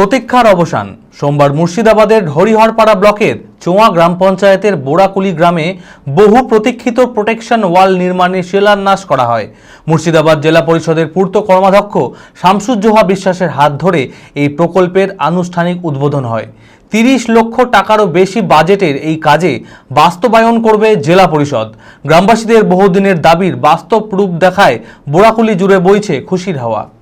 প্রতীক্ষার অবসান। সোমবার মুর্শিদাবাদের হরিহরপাড়া ব্লকের চোয়া গ্রাম পঞ্চায়েতের বোড়াকুলি গ্রামে বহু প্রতীক্ষিত প্রোটেকশন ওয়াল নির্মাণের শিলান্যাস করা হয়। মুর্শিদাবাদ জেলা পরিষদের পূর্ত কর্মাধ্যক্ষ শামসুজ্জোহা বিশ্বাসের হাত ধরে এই প্রকল্পের আনুষ্ঠানিক উদ্বোধন হয়। তিরিশ লক্ষ টাকারও বেশি বাজেটের এই কাজে বাস্তবায়ন করবে জেলা পরিষদ। গ্রামবাসীদের বহুদিনের দাবির বাস্তব রূপ দেখায় বোড়াকুলি জুড়ে বইছে খুশির হাওয়া।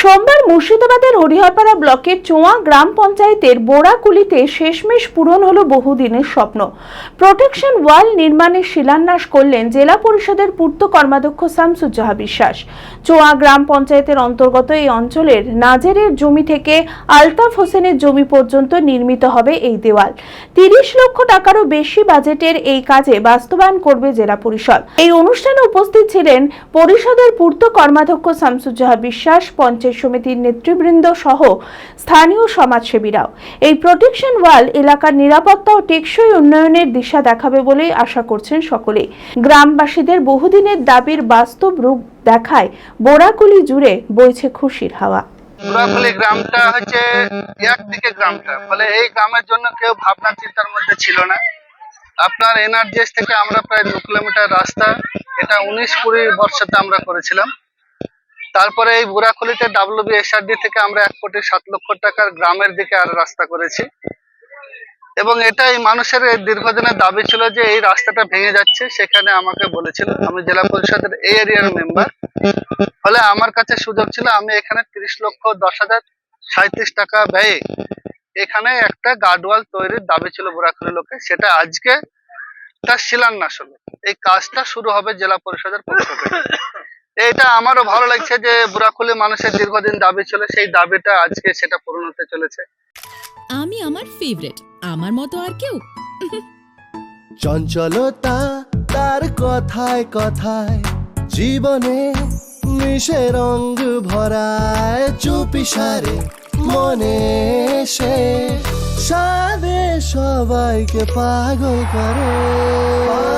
সোমবার মুর্শিদাবাদের হরিহরপাড়া ব্লকের চোয়া গ্রাম পঞ্চায়েতের বোড়াকুলিতে শেষমেশ পূরণ হলো বহুদিনের স্বপ্ন। প্রোটেকশন ওয়াল নির্মাণের শিলান্যাস করলেন জেলা পরিষদের পূর্ত কর্মাধ্যক্ষ শামসুজ্জাহা বিশ্বাস। চোয়া গ্রাম পঞ্চায়েতের অন্তর্গত এই অঞ্চলের নাজেরের জমি থেকে আলতাফ হোসেনের জমি পর্যন্ত নির্মিত হবে এই দেওয়াল। তিরিশ লক্ষ টাকারও বেশি বাজেটের এই কাজে বাস্তবায়ন করবে জেলা পরিষদ। এই অনুষ্ঠানে উপস্থিত ছিলেন পরিষদের পূর্ত কর্মাধ্যক্ষ শামসুজ্জাহা বিশ্বাস, পঞ্চায়েত সমিতির নেতৃবৃন্দ সহ স্থানীয় সমাজসেবীরাও। এই প্রোটেকশন ওয়াল এলাকার নিরাপত্তা ও টেকসই উন্নয়নের দিশা দেখাবে বলে আশা করছেন সকলে। গ্রামবাসীদের বহুদিনের দাবির বাস্তব রূপ দেখায় বোরাকুলি জুড়ে বইছে খুশির হাওয়া। পুরাতলি গ্রামটা হচ্ছে একদিকে গ্রামটা, ফলে এই গ্রামের জন্য কেউ ভাবনা চিন্তার মধ্যে ছিল না। আপনার এনআরজিএস থেকে আমরা প্রায় দু কিলোমিটার রাস্তা, এটা উনিশ কুড়ি বর্ষতে আমরা করেছিলাম। তারপরে এই বুড়াখলিতে ডাব্লিউবি এসআরডি থেকে আমরা এক কোটি সাত লক্ষ টাকার গ্রামের দিকে আর রাস্তা করেছি। এবং এটা এই মানুষের দীর্ঘদিনের দাবি ছিল যে এই রাস্তাটা ভেঙে যাচ্ছে, সেখানে আমাকে বলেছিল। আমি জেলা পরিষদের এই এরিয়ার মেম্বার। ফলে আমার কাছে সুযোগ ছিল, আমি এখানে তিরিশ লক্ষ দশ হাজার সাঁত্রিশ টাকা ব্যয়ে এখানে একটা গার্ডওয়াল তৈরির দাবি ছিল বুড়াখুলি লোকে। সেটা আজকে তার শিলান্যাস হলো। এই কাজটা শুরু হবে জেলা পরিষদের পক্ষ থেকে। এটা আমারও ভালো লাগছে যে বুড়াখুলি মানুষের দীর্ঘদিন দাবি ছিল সেই দাবিটা আজকে সেটা পূরণ হতে চলেছে। আমি আমার ফেভারিট আমার মতো আর কেউ? চঞ্চলতা তার কথায় কথায় জীবনে মিশে রঙ ভরায় চুপি সারে মনে সে। সাদে সবাইকে পাগল করে পাগল করে।